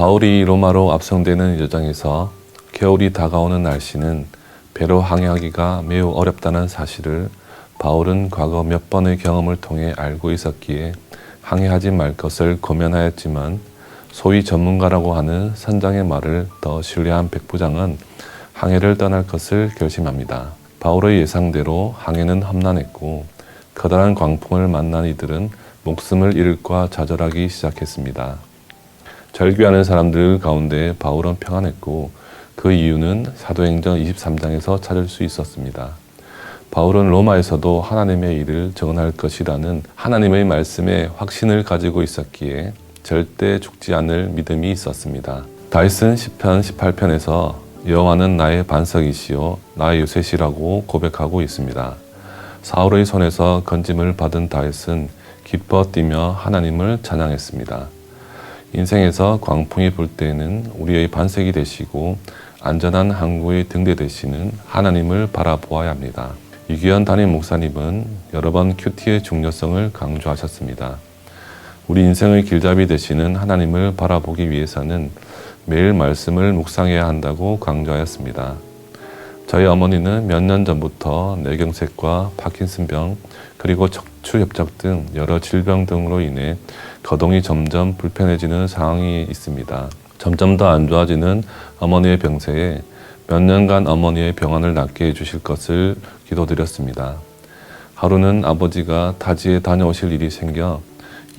바울이 로마로 압송되는 여정에서 겨울이 다가오는 날씨는 배로 항해하기가 매우 어렵다는 사실을 바울은 과거 몇 번의 경험을 통해 알고 있었기에 항해하지 말 것을 고면하였지만 소위 전문가라고 하는 선장의 말을 더 신뢰한 백부장은 항해를 떠날 것을 결심합니다. 바울의 예상대로 항해는 험난했고 커다란 광풍을 만난 이들은 목숨을 잃을까 좌절하기 시작했습니다. 절규하는 사람들 가운데 바울은 평안했고 그 이유는 사도행전 23장에서 찾을 수 있었습니다. 바울은 로마에서도 하나님의 일을 전할 것이라는 하나님의 말씀에 확신을 가지고 있었기에 절대 죽지 않을 믿음이 있었습니다. 다윗은 시편 18편에서 여호와는 나의 반석이시요 나의 요새시라고 고백하고 있습니다. 사울의 손에서 건짐을 받은 다윗은 기뻐 뛰며 하나님을 찬양했습니다. 인생에서 광풍이 불 때에는 우리의 반석이 되시고 안전한 항구의 등대 되시는 하나님을 바라보아야 합니다. 이규현 담임 목사님은 여러 번 큐티의 중요성을 강조하셨습니다. 우리 인생의 길잡이 되시는 하나님을 바라보기 위해서는 매일 말씀을 묵상해야 한다고 강조하였습니다. 저희 어머니는 몇 년 전부터 뇌경색과 파킨슨병 그리고 척추협착 등 여러 질병 등으로 인해 거동이 점점 불편해지는 상황이 있습니다. 점점 더 안 좋아지는 어머니의 병세에 몇 년간 어머니의 병환을 낫게 해주실 것을 기도드렸습니다. 하루는 아버지가 타지에 다녀오실 일이 생겨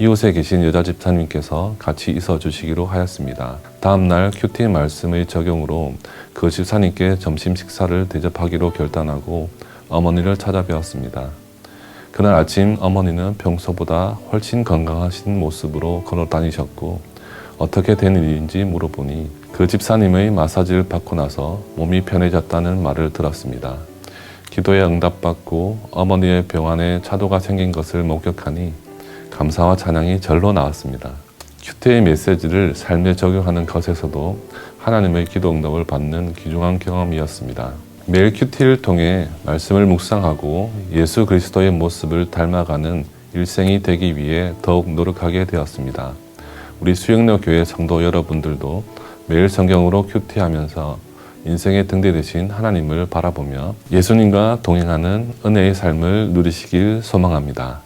이웃에 계신 여자 집사님께서 같이 있어 주시기로 하였습니다. 다음 날 큐티 말씀의 적용으로 그 집사님께 점심 식사를 대접하기로 결단하고 어머니를 찾아뵈었습니다. 그날 아침 어머니는 평소보다 훨씬 건강하신 모습으로 걸어 다니셨고 어떻게 된 일인지 물어보니 그 집사님의 마사지를 받고 나서 몸이 편해졌다는 말을 들었습니다. 기도에 응답받고 어머니의 병안에 차도가 생긴 것을 목격하니 감사와 찬양이 절로 나왔습니다. 큐티의 메시지를 삶에 적용하는 것에서도 하나님의 기도 응답을 받는 귀중한 경험이었습니다. 매일 큐티를 통해 말씀을 묵상하고 예수 그리스도의 모습을 닮아가는 일생이 되기 위해 더욱 노력하게 되었습니다. 우리 수영로 교회 성도 여러분들도 매일 성경으로 큐티하면서 인생의 등대 되신 하나님을 바라보며 예수님과 동행하는 은혜의 삶을 누리시길 소망합니다.